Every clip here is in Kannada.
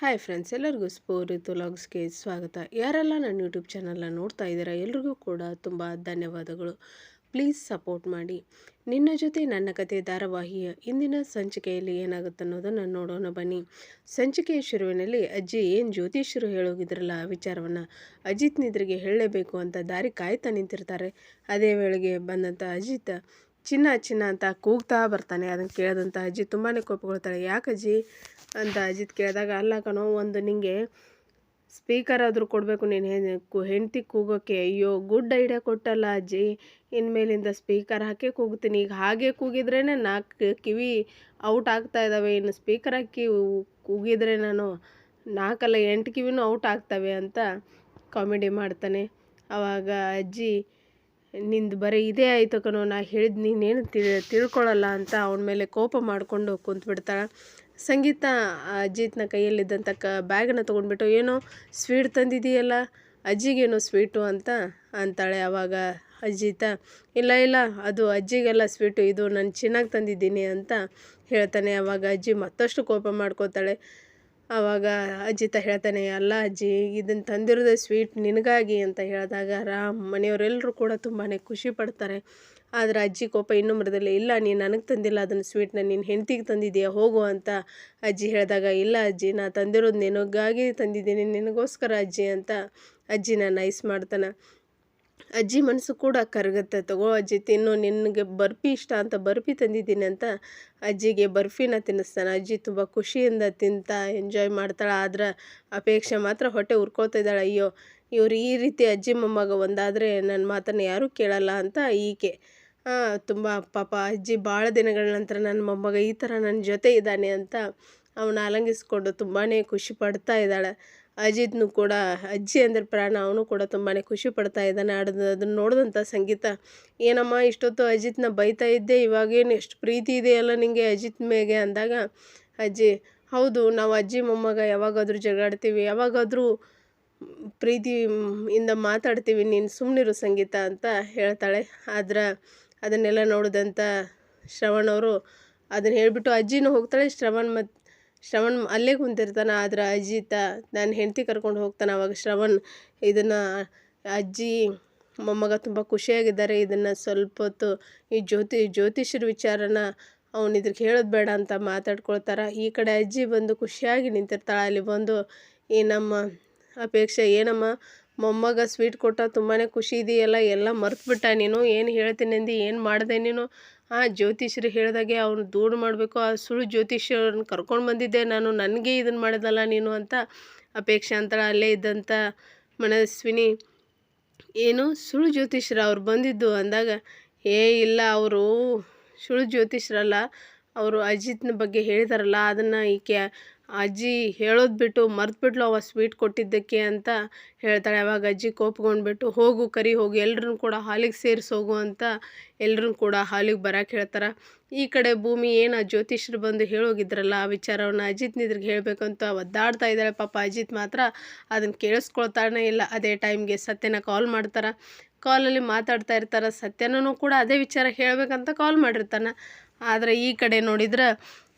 ಹಾಯ್ ಫ್ರೆಂಡ್ಸ್ ಎಲ್ಲರಿಗೂ ಸ್ಫೂರಿತು ಲಾಗ್ಸ್ಗೆ ಸ್ವಾಗತ. ಯಾರೆಲ್ಲ ನನ್ನ ಯೂಟ್ಯೂಬ್ ಚಾನಲ್ನ ನೋಡ್ತಾ ಇದ್ದೀರಾ, ಎಲ್ರಿಗೂ ಕೂಡ ತುಂಬ ಧನ್ಯವಾದಗಳು. ಪ್ಲೀಸ್ ಸಪೋರ್ಟ್ ಮಾಡಿ. ನಿನ್ನ ಜೊತೆ ನನ್ನ ಕತೆ ಧಾರಾವಾಹಿಯ ಇಂದಿನ ಸಂಚಿಕೆಯಲ್ಲಿ ಏನಾಗುತ್ತೆ ಅನ್ನೋದನ್ನು ನೋಡೋಣ ಬನ್ನಿ. ಸಂಚಿಕೆಯ ಶುರುವಿನಲ್ಲಿ ಅಜ್ಜಿ ಏನು ಜ್ಯೋತಿಷ್ಯರು ಹೇಳೋಗಿದ್ರಲ್ಲ ಆ ವಿಚಾರವನ್ನು. ಅಜಿತ್ ನಿದ್ರಿಗೆ ಹೇಳಲೇಬೇಕು ಅಂತ ದಾರಿ ಕಾಯ್ತಾ ನಿಂತಿರ್ತಾರೆ. ಅದೇ ವೇಳೆಗೆ ಬಂದಂಥ ಅಜಿತ್ ಚಿನ್ನ ಚಿನ್ನ ಅಂತ ಕೂಗ್ತಾ ಬರ್ತಾನೆ ಅದನ್ನು ಕೇಳಿದಂಥ ಅಜ್ಜಿ ತುಂಬಾ ಕೋಪಗೊಳ್ತಾಳೆ. ಯಾಕೆ ಅಜ್ಜಿ ಅಂತ ಅಜಿತ್ ಕೇಳಿದಾಗ, ಅಲ್ಲ ಕಣೋ, ಒಂದು ನಿಮಗೆ ಸ್ಪೀಕರ್ ಆದರೂ ಕೊಡಬೇಕು ನೀನು ಹೆಂಡತಿ ಕೂಗೋಕ್ಕೆ ಅಯ್ಯೋ, ಗುಡ್ ಐಡಿಯಾ ಕೊಟ್ಟಲ್ಲ ಅಜ್ಜಿ. ಇನ್ಮೇಲಿಂದ ಸ್ಪೀಕರ್ ಹಾಕೇ ಕೂಗ್ತೀನಿ. ಈಗ ಹಾಗೆ ಕೂಗಿದ್ರೇ ನಾಲ್ಕು ಕಿವಿ ಔಟ್ ಆಗ್ತಾ ಇದ್ದಾವೆ ಇನ್ನು ಸ್ಪೀಕರ್ ಹಾಕಿ ಕೂಗಿದ್ರೆ ನಾನು ನಾಲ್ಕಲ್ಲ ಎಂಟು ಕಿವಿನೂ ಔಟ್ ಆಗ್ತವೆ ಅಂತ ಕಾಮಿಡಿ ಮಾಡ್ತಾನೆ. ಆವಾಗ ಅಜ್ಜಿ ನಿಂದು ಬರೀ ಇದೇ ಆಯಿತು ಕಣೋ, ನಾ ಹೇಳಿದ್ ನೀನೇನು ತಿಳ್ಕೊಳ್ಳಲ್ಲ ಅಂತ ಅವನ ಮೇಲೆ ಕೋಪ ಮಾಡಿಕೊಂಡು ಕುಂತ್ಬಿಡ್ತಾಳೆ ಸಂಗೀತ, ಅಜಿತ್ನ ಕೈಯಲ್ಲಿದ್ದಂಥ ಕ, ಬ್ಯಾಗನ್ನು ತೊಗೊಂಡ್ಬಿಟ್ಟು, ಏನೋ ಸ್ವೀಟ್ ತಂದಿದೆಯಲ್ಲ, ಅಜ್ಜಿಗೇನೋ ಸ್ವೀಟು ಅಂತ? ಅಂತಾಳೆ ಆವಾಗ ಅಜ್ಜಿತ ಇಲ್ಲ ಇಲ್ಲ, ಅದು ಅಜ್ಜಿಗೆಲ್ಲ ಸ್ವೀಟು, ಇದು ನಾನು ಚೆನ್ನಾಗಿ ತಂದಿದ್ದೀನಿ ಅಂತ ಹೇಳ್ತಾನೆ. ಆವಾಗ ಅಜ್ಜಿ ಮತ್ತಷ್ಟು ಕೋಪ ಮಾಡ್ಕೋತಾಳೆ. ಆವಾಗ ಅಜ್ಜಿತ ಹೇಳ್ತಾನೆ, ಅಲ್ಲ ಅಜ್ಜಿ ಇದನ್ನು ತಂದಿರೋದೇ ಸ್ವೀಟ್ ನಿನಗಾಗಿ ಅಂತ ಹೇಳಿದಾಗ ರಾಮ್ ಮನೆಯವರೆಲ್ಲರೂ ಕೂಡ ತುಂಬಾ ಖುಷಿ ಪಡ್ತಾರೆ. ಆದರೆ ಅಜ್ಜಿ ಕೋಪ ಇನ್ನೂ ಮರದಲ್ಲಿ, ಇಲ್ಲ, ನೀನು ನನಗೆ ತಂದಿಲ್ಲ ಅದನ್ನು ಸ್ವೀಟ್ನ ನಿನ್ನ ಹೆಂಡ್ತಿಗೆ ತಂದಿದ್ದೀಯಾ ಹೋಗು ಅಂತ ಅಜ್ಜಿ ಹೇಳಿದಾಗ, ಇಲ್ಲ ಅಜ್ಜಿ, ನಾ ತಂದಿರೋದು ನಿನಗಾಗಿ ತಂದಿದ್ದೀನಿ, ನಿನಗೋಸ್ಕರ ಅಜ್ಜಿ, ಅಂತ ಅಜ್ಜಿನ ನೈಸ್ ಮಾಡ್ತಾನೆ. ಅಜ್ಜಿ ಮನಸ್ಸು ಕೂಡ ಕರಗುತ್ತೆ. ತಗೋ ಅಜ್ಜಿ, ತಿನ್ನು. ನಿನಗೆ ಬರ್ಫಿ ಇಷ್ಟ ಅಂತ ಬರ್ಫಿ ತಂದಿದ್ದೀನಿ ಅಂತ ಅಜ್ಜಿಗೆ ಬರ್ಫಿನ ತಿನ್ನಿಸ್ತಾನೆ. ಅಜ್ಜಿ ತುಂಬ ಖುಷಿಯಿಂದ ತಿಂತಾ ಎಂಜಾಯ್ ಮಾಡ್ತಾಳೆ. ಆದ್ರೆ ಅಪೇಕ್ಷೆ ಮಾತ್ರ ಹೊಟ್ಟೆ ಉರ್ಕೊಳ್ತಾ ಇದ್ದಾಳೆ. ಅಯ್ಯೋ, ಇವ್ರು ಈ ರೀತಿ ಅಜ್ಜಿ ಮೊಮ್ಮಗ ಒಂದಾದರೆ ನನ್ನ ಮಾತನ್ನು ಯಾರೂ ಕೇಳಲ್ಲ ಅಂತ ಈಕೆ ತುಂಬ ಪಾಪ ಅಜ್ಜಿ ಭಾಳ ದಿನಗಳ ನಂತರ ನನ್ನ ಮೊಮ್ಮಗ ಈ ಥರ ನನ್ನ ಜೊತೆ ಇದ್ದಾನೆ ಅಂತ ಅವನ ಅಲಂಗಿಸ್ಕೊಂಡು ತುಂಬಾ ಖುಷಿ ಪಡ್ತಾ ಇದ್ದಾಳೆ. ಅಜಿತ್ನು ಕೂಡ, ಅಜ್ಜಿ ಅಂದರೆ ಪ್ರಾಣ, ಅವನು ಕೂಡ ತುಂಬಾ ಖುಷಿ ಪಡ್ತಾ ಇದ್ದಾನೆ ಆಡೋದು, ಅದನ್ನು ನೋಡಿದಂಥ ಸಂಗೀತ. ಏನಮ್ಮ, ಇಷ್ಟೊತ್ತು ಅಜಿತ್ನ ಬೈತಾ ಇದ್ದೆ, ಇವಾಗೇನು ಎಷ್ಟು ಪ್ರೀತಿ ಇದೆಯಲ್ಲ ನಿನಗೆ ಅಜಿತ್ ಮೇಗೆ ಅಂದಾಗ, ಅಜ್ಜಿ, ಹೌದು, ನಾವು ಅಜ್ಜಿ, ಮೊಮ್ಮಗ ಯಾವಾಗಾದರೂ ಜಗಾಡ್ತೀವಿ, ಯಾವಾಗಾದರೂ ಪ್ರೀತಿ ಇಂದ ಮಾತಾಡ್ತೀವಿ, ನೀನು ಸುಮ್ಮನಿರು ಸಂಗೀತ ಅಂತ ಹೇಳ್ತಾಳೆ. ಆದ್ರೆ ಅದನ್ನೆಲ್ಲ ನೋಡಿದಂಥ ಶ್ರವಣ್ ಅವರು ಅದನ್ನು ಹೇಳಿಬಿಟ್ಟು ಅಜ್ಜಿನೂ ಹೋಗ್ತಾಳೆ, ಶ್ರವಣ್ ಮತ್ತು ಶ್ರವಣ್ ಅಲ್ಲೇ ಕುಂತಿರ್ತಾನೆ, ಆದ್ರೆ ಅಜಿತ ನನ್ನ ಹೆಂಡತಿ ಕರ್ಕೊಂಡು ಹೋಗ್ತಾನೆ ಅವಾಗ ಶ್ರವಣ್ ಇದನ್ನು ಅಜ್ಜಿ ಮೊಮ್ಮಗ ತುಂಬ ಖುಷಿಯಾಗಿದ್ದಾರೆ, ಇದನ್ನು ಸ್ವಲ್ಪ ಹೊತ್ತು ಈ ಜ್ಯೋತಿ, ಜ್ಯೋತಿಷ್ಯರ ವಿಚಾರನ ಅವನು ಇದ್ರಿಗೆ ಹೇಳೋದು ಬೇಡ ಅಂತ ಮಾತಾಡ್ಕೊಳ್ತಾರೆ. ಈ ಕಡೆ ಅಜ್ಜಿ ಬಂದು ಖುಷಿಯಾಗಿ ನಿಂತಿರ್ತಾಳೆ, ಅಲ್ಲಿ ಬಂದು ಈ ನಮ್ಮ ಅಪೇಕ್ಷೆ ಏನಮ್ಮ ಮೊಮ್ಮಗ ಸ್ವೀಟ್ ಕೊಟ್ಟ ತುಂಬಾ ಖುಷಿ ಇದೆಯಲ್ಲ, ಎಲ್ಲ ಮರ್ತುಬಿಟ್ಟ ನೀನು. ಏನು ಹೇಳ್ತೀನಿ ಏನು ಮಾಡಿದೆ ನೀನು? ಆ ಜ್ಯೋತಿಷ್ಯರು ಹೇಳಿದಾಗೆ ಅವನು ದೂಡು ಮಾಡಬೇಕು. ಆ ಸುಳ್ಳು ಜ್ಯೋತಿಷ್ಯರನ್ನ ಕರ್ಕೊಂಡು ಬಂದಿದ್ದೆ ನಾನು. ನನಗೆ ಇದನ್ನು ಮಾಡಿದಲ್ಲ ನೀನು ಅಂತ ಅಪೇಕ್ಷೆ ಅಂತಾಳೆ. ಅಲ್ಲೇ ಇದ್ದಂಥ ಮನಸ್ವಿನಿ. ಏನು? ಸುಳ್ಳು ಜ್ಯೋತಿಷ್ರು ಅವ್ರು ಬಂದಿದ್ದು ಅಂದಾಗ, ಏ ಇಲ್ಲ, ಅವರು ಸುಳ್ಳು ಜ್ಯೋತಿಷ್ಯರಲ್ಲ. ಅವರು ಅಜಿತ್ನ ಬಗ್ಗೆ ಹೇಳಿದಾರಲ್ಲ, ಅದನ್ನು ಈಕೆ ಅಜ್ಜಿ ಹೇಳೋದು ಬಿಟ್ಟು ಮರೆತ್ಬಿಟ್ಲು ಅವ ಸ್ವೀಟ್ ಕೊಟ್ಟಿದ್ದಕ್ಕೆ ಅಂತ ಹೇಳ್ತಾಳೆ. ಅವಾಗ ಅಜ್ಜಿ ಕೋಪ್ಕೊಂಡ್ಬಿಟ್ಟು ಹೋಗು ಕರಿ, ಹೋಗು ಎಲ್ರೂ ಕೂಡ ಹಾಲಿಗೆ ಸೇರಿಸಿ ಹೋಗು ಅಂತ ಎಲ್ಲರೂ ಕೂಡ ಹಾಲಿಗೆ ಬರಕ್ಕೆ ಹೇಳ್ತಾರೆ. ಈ ಕಡೆ ಭೂಮಿ ಏನು ಜ್ಯೋತಿಷ್ಯರು ಬಂದು ಹೇಳೋಗಿದ್ರಲ್ಲ, ಆ ವಿಚಾರವನ್ನು ಅಜಿತ್ ನಿದ್ರಿಗೆ ಹೇಳಬೇಕಂತ ಒದ್ದಾಡ್ತಾ ಇದ್ದಾಳೆ. ಪಾಪ ಅಜಿತ್ ಮಾತ್ರ ಅದನ್ನು ಕೇಳಿಸ್ಕೊಳ್ತಾನೆ ಇಲ್ಲ. ಅದೇ ಟೈಮ್ಗೆ ಸತ್ಯನ ಕಾಲ್ ಮಾಡ್ತಾರೆ. ಕಾಲಲ್ಲಿ ಮಾತಾಡ್ತಾ ಇರ್ತಾರೆ. ಸತ್ಯನೂ ಕೂಡ ಅದೇ ವಿಚಾರ ಹೇಳಬೇಕಂತ ಕಾಲ್ ಮಾಡಿರ್ತಾನೆ. ಆದರೆ ಈ ಕಡೆ ನೋಡಿದ್ರೆ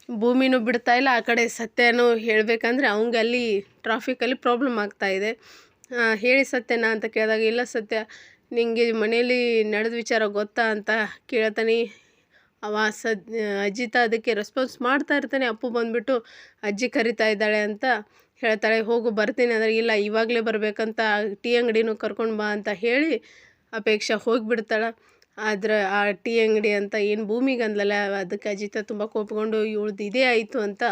ಭೂಮಿನೂ ಬಿಡ್ತಾ ಇಲ್ಲ, ಆ ಕಡೆ ಸತ್ಯನೂ ಹೇಳಬೇಕಂದ್ರೆ ಅವಂಗೆ ಅಲ್ಲಿ ಟ್ರಾಫಿಕಲ್ಲಿ ಪ್ರಾಬ್ಲಮ್ ಆಗ್ತಾ ಇದೆ. ಹೇಳಿ ಸತ್ಯನ ಅಂತ ಕೇಳಿದಾಗ, ಇಲ್ಲ ಸತ್ಯ, ನಿಂಗೆ ಮನೇಲಿ ನಡೆದ ವಿಚಾರ ಗೊತ್ತಾ ಅಂತ ಕೇಳ್ತಾನೆ. ಅವ ಸದ್, ಅಜಿತ ಅದಕ್ಕೆ ರೆಸ್ಪಾನ್ಸ್ ಮಾಡ್ತಾ ಇರ್ತಾನೆ, ಅಪ್ಪು ಬಂದುಬಿಟ್ಟು, ಅಜ್ಜಿ ಕರಿತಾ ಇದ್ದಾಳೆ ಅಂತ ಹೇಳ್ತಾಳೆ. ಹೋಗು, ಬರ್ತೀನಿ ಅಂದರೆ, ಇಲ್ಲ, ಇವಾಗಲೇ ಬರಬೇಕಂತ ಟೀ ಅಂಗಡಿನೂ ಕರ್ಕೊಂಡು ಬಾ ಅಂತ ಹೇಳಿ ಅಪೇಕ್ಷೆ ಹೋಗಿಬಿಡ್ತಾಳೆ. ಆದ್ರೆ ಆ ಟೀ ಅಂಗಡಿ ಅಂತ ಏನು ಭೂಮಿಗೆ ಅಂದ್ಲಲ್ಲ ಅದಕ್ಕೆ ಅಜಿತ ತುಂಬ ಕೋಪಗೊಂಡು ಇವಳ್ದು ಇದೇ ಆಯಿತು ಅಂತ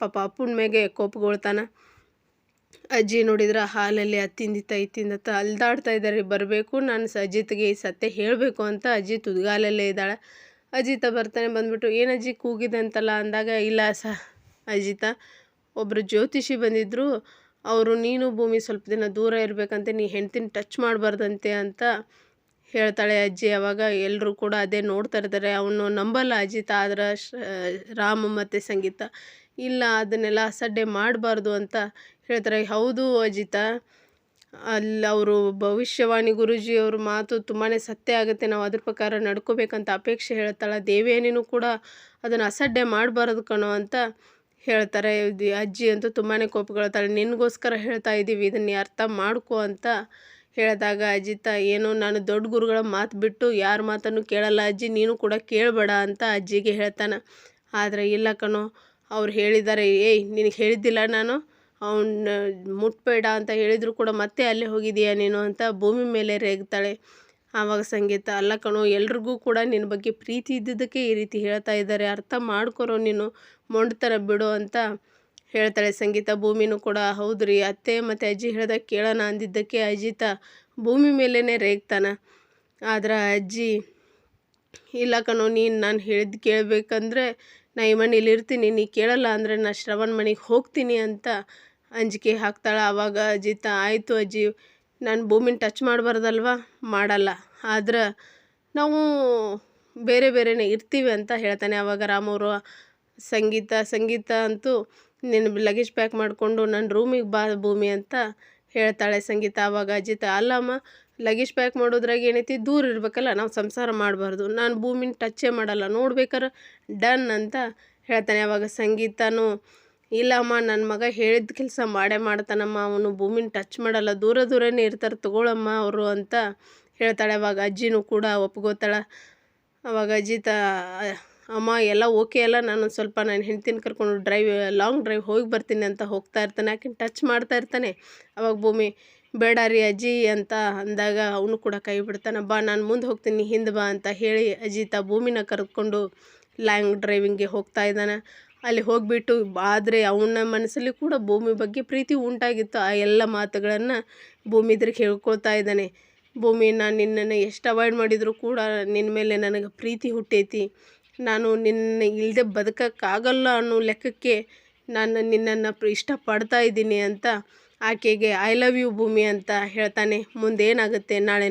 ಪಾಪ ಅಪ್ಪನ ಮೇಗೆ ಕೋಪಗೊಳ್ತಾನೆ. ಅಜ್ಜಿ ನೋಡಿದ್ರೆ ಹಾಲಲ್ಲಿ ಅತ್ತಿಂದಿತ್ತ ಇತ್ತಿಂದತ್ತ ಅಲ್ದಾಡ್ತಾ ಇದ್ದಾರೆ ಬರಬೇಕು, ನಾನು ಅಜಿತ್ಗೆ ಈ ಸತ್ಯ ಹೇಳಬೇಕು ಅಂತ ಅಜ್ಜಿ ತುದ್ಗಾಲಲ್ಲೇ ಇದ್ದಾಳೆ. ಅಜಿತ ಬರ್ತಾನೆ ಬಂದ್ಬಿಟ್ಟು, ಏನು ಅಜ್ಜಿ ಕೂಗಿದೆ ಅಂತಲ್ಲ? ಅಂದಾಗ, ಇಲ್ಲ ಸ, ಅಜಿತ ಒಬ್ಬರು ಜ್ಯೋತಿಷಿ ಬಂದಿದ್ದರು ಅವರು ನೀನು ಭೂಮಿ ಸ್ವಲ್ಪ ದಿನ ದೂರ ಇರಬೇಕಂತೆ, ನೀ ಹೆಂಡ್ತಿನ ಟಚ್ ಮಾಡಬಾರ್ದಂತೆ ಅಂತ ಹೇಳ್ತಾಳೆ, ಅಜ್ಜಿ, ಅವಾಗ ಎಲ್ಲರೂ ಕೂಡ ಅದೇ ನೋಡ್ತಾ ಇರ್ತಾರೆ. ಅವನು ನಂಬಲ್ಲ ಅಜಿತ, ಆದ್ರೆ ರಾಮ ಮತ್ತು ಸಂಗೀತ. ಇಲ್ಲ, ಅದನ್ನೆಲ್ಲ ಅಸಡ್ಡೆ ಮಾಡಬಾರ್ದು ಅಂತ ಹೇಳ್ತಾರೆ. ಹೌದು ಅಜಿತ ಅಲ್ಲಿ ಅವರು ಭವಿಷ್ಯವಾಣಿ ಗುರುಜಿ ಅವ್ರ ಮಾತು ತುಂಬಾ ಸತ್ಯ ಆಗುತ್ತೆ. ನಾವು ಅದ್ರ ಪ್ರಕಾರ ನಡ್ಕೋಬೇಕಂತ ಅಪೇಕ್ಷೆ ಹೇಳ್ತಾಳೆ. ದೇವೇನೇನು ಕೂಡ ಅದನ್ನು ಅಸಡ್ಡೆ ಮಾಡಬಾರ್ದು ಕಣೋ ಅಂತ ಹೇಳ್ತಾರೆ. ಅಜ್ಜಿ ಅಂತೂ ತುಂಬಾ ಕೋಪಗೊಳ್ತಾಳೆ ನಿನಗೋಸ್ಕರ ಹೇಳ್ತಾ ಇದ್ದೀವಿ ಇದನ್ನ ಅರ್ಥ ಮಾಡ್ಕೋ ಅಂತ ಹೇಳಿದಾಗ, ಅಜಿತ, ಏನು, ನಾನು ದೊಡ್ಡ ಗುರುಗಳ ಮಾತು ಬಿಟ್ಟು ಯಾರ ಮಾತನ್ನು ಕೇಳಲ್ಲ ಅಜ್ಜಿ, ನೀನು ಕೂಡ ಕೇಳಬೇಡ ಅಂತ ಅಜ್ಜಿಗೆ ಹೇಳ್ತಾನೆ. ಆದರೆ, ಇಲ್ಲ ಕಣೋ, ಅವ್ರು ಹೇಳಿದ್ದಾರೆ ಏಯ್, ನಿನಗೆ ಹೇಳಿದ್ದಿಲ್ಲ ನಾನು? ಅವನ್ನ ಮುಟ್ಬೇಡ ಅಂತ ಹೇಳಿದರೂ ಕೂಡ ಮತ್ತೆ ಅಲ್ಲೇ ಹೋಗಿದೀಯಾ ನೀನು? ಅಂತ ಭೂಮಿ ಮೇಲೆ ರೇಗ್ತಾಳೆ. ಆವಾಗ ಸಂಗೀತ, ಅಲ್ಲ ಕಣೋ, ಎಲ್ರಿಗೂ ಕೂಡ ನಿನ್ನ ಬಗ್ಗೆ ಪ್ರೀತಿ ಇದ್ದಿದ್ದಕ್ಕೆ ಈ ರೀತಿ ಹೇಳ್ತಾ ಇದ್ದಾರೆ ಅರ್ಥ ಮಾಡ್ಕೊರೋ ನೀನು ಮೊಂಡ್ತರ ಬಿಡು ಅಂತ ಹೇಳ್ತಾಳೆ ಸಂಗೀತ ಭೂಮಿನೂ ಕೂಡ ಹೌದು ರೀ. ಅತ್ತೆ ಮತ್ತು ಅಜ್ಜಿ ಹೇಳ್ದಾಗ ಕೇಳೋಣ ಅಂದಿದ್ದಕ್ಕೆ ಅಜಿತ ಭೂಮಿ ಮೇಲೇ ರೇಗ್ತಾನೆ. ಆದ್ರೆ ಅಜ್ಜಿ, ಇಲ್ಲ ಕಣೋ, ನೀನು ನಾನು ಹೇಳಿದ್ದು ಕೇಳಬೇಕಂದ್ರೆ ನಾ ಈ ಮನೇಲಿ ಇರ್ತೀನಿ, ನೀ ಕೇಳಲ್ಲ ಅಂದರೆ ನಾ ಶ್ರವಣ ಮನೆಗೆ ಹೋಗ್ತೀನಿ ಅಂತ ಅಂಜಿಕೆ ಹಾಕ್ತಾಳೆ. ಆವಾಗ ಅಜಿತ, ಆಯಿತು ಅಜ್ಜಿ, ನಾನು ಭೂಮಿನ ಟಚ್ ಮಾಡಬಾರ್ದಲ್ವ? ಮಾಡಲ್ಲ. ಆದ್ರೆ ನಾವು ಬೇರೆ ಬೇರೆನೇ ಇರ್ತೀವಿ ಅಂತ ಹೇಳ್ತಾನೆ. ಆವಾಗ ರಾಮವರು ಸಂಗೀತ ಸಂಗೀತ ಅಂತೂ ನಿನ್ನ ಲಗೇಜ್ ಪ್ಯಾಕ್ ಮಾಡಿಕೊಂಡು ನನ್ನ ರೂಮಿಗೆ ಬಾ ಭೂಮಿ ಅಂತ ಹೇಳ್ತಾಳೆ ಸಂಗೀತ ಆವಾಗ ಅಜಿತ. ಅಲ್ಲಮ್ಮ ಲಗೇಜ್ ಪ್ಯಾಕ್ ಮಾಡೋದ್ರಾಗ ಏನೈತಿ? ದೂರ ಇರಬೇಕಲ್ಲ, ನಾವು ಸಂಸಾರ ಮಾಡಬಾರ್ದು. ನಾನು ಭೂಮಿನ ಟಚ್ಚೇ ಮಾಡಲ್ಲ. ನೋಡ್ಬೇಕಾರೆ ಡನ್ ಅಂತ ಹೇಳ್ತಾನೆ ಆವಾಗ ಸಂಗೀತನೂ. ಇಲ್ಲಮ್ಮ ನನ್ನ ಮಗ ಹೇಳಿದ ಕೆಲಸ ಮಾಡೇ ಮಾಡ್ತಾನಮ್ಮ. ಅವನು ಭೂಮಿನ ಟಚ್ ಮಾಡಲ್ಲ. ದೂರ ದೂರನೇ ಇರ್ತಾರೆ, ತಗೊಳಮ್ಮ ಅವರು ಅಂತ ಹೇಳ್ತಾಳೆ ಅವಾಗ ಅಜ್ಜಿನೂ ಕೂಡ ಒಪ್ಕೋತಾಳೆ. ಅವಾಗ ಅಜಿತ ಅಮ್ಮ, ಎಲ್ಲ ಓಕೆ ಅಲ್ಲ, ನಾನು ಸ್ವಲ್ಪ ನನ್ನ ಹೆಂಡ್ತಿನ ಕರ್ಕೊಂಡು ಡ್ರೈವ್ ಲಾಂಗ್ ಡ್ರೈವ್ ಹೋಗಿ ಬರ್ತೀನಿ ಅಂತ ಹೋಗ್ತಾ ಇರ್ತಾನೆ. ಯಾಕೆ ಟಚ್ ಮಾಡ್ತಾ ಇರ್ತಾನೆ? ಅವಾಗ ಭೂಮಿ, ಬೇಡ ರೀ ಅಜ್ಜಿ ಅಂತ ಅಂದಾಗ ಅವನು ಕೂಡ ಕೈ ಬಿಡ್ತಾನೆ. ಬಾ, ನಾನು ಮುಂದೆ ಹೋಗ್ತೀನಿ ಹಿಂದೆ ಬಾ ಅಂತ ಹೇಳಿ ಅಜಿತ ಭೂಮಿನ ಕರೆದುಕೊಂಡು ಲಾಂಗ್ ಡ್ರೈವಿಂಗ್ಗೆ ಹೋಗ್ತಾ ಇದ್ದಾನೆ. ಅಲ್ಲಿ ಹೋಗಿಬಿಟ್ಟು ಆದರೆ ಅವನ ಮನಸ್ಸಲ್ಲಿ ಕೂಡ ಭೂಮಿ ಬಗ್ಗೆ ಪ್ರೀತಿ ಉಂಟಾಗಿತ್ತು. ಆ ಎಲ್ಲ ಮಾತುಗಳನ್ನು ಭೂಮಿ ಇದ್ರಿಗೆ ಹೇಳ್ಕೊಳ್ತಾ ಇದ್ದಾನೆ. ಭೂಮಿ, ನಾನು ನಿನ್ನನ್ನು ಎಷ್ಟು ಅವಾಯ್ಡ್ ಮಾಡಿದರೂ ಕೂಡ ನಿನ್ನ ಮೇಲೆ ನನಗೆ ಪ್ರೀತಿ ಹುಟ್ಟೈತಿ. ನಾನು ನಿನ್ನ ಇಲ್ಲದೆ ಬದುಕೋಕ್ಕಾಗಲ್ಲ ಅನ್ನೋ ಲೆಕ್ಕಕ್ಕೆ ನಾನು ನಿನ್ನನ್ನು ಇಷ್ಟಪಡ್ತಾ ಇದ್ದೀನಿ ಅಂತ ಆಕೆಗೆ ಐ ಲವ್ ಯು ಭೂಮಿ ಅಂತ ಹೇಳ್ತಾನೆ. ಮುಂದೇನಾಗುತ್ತೆ ನಾಳೆ?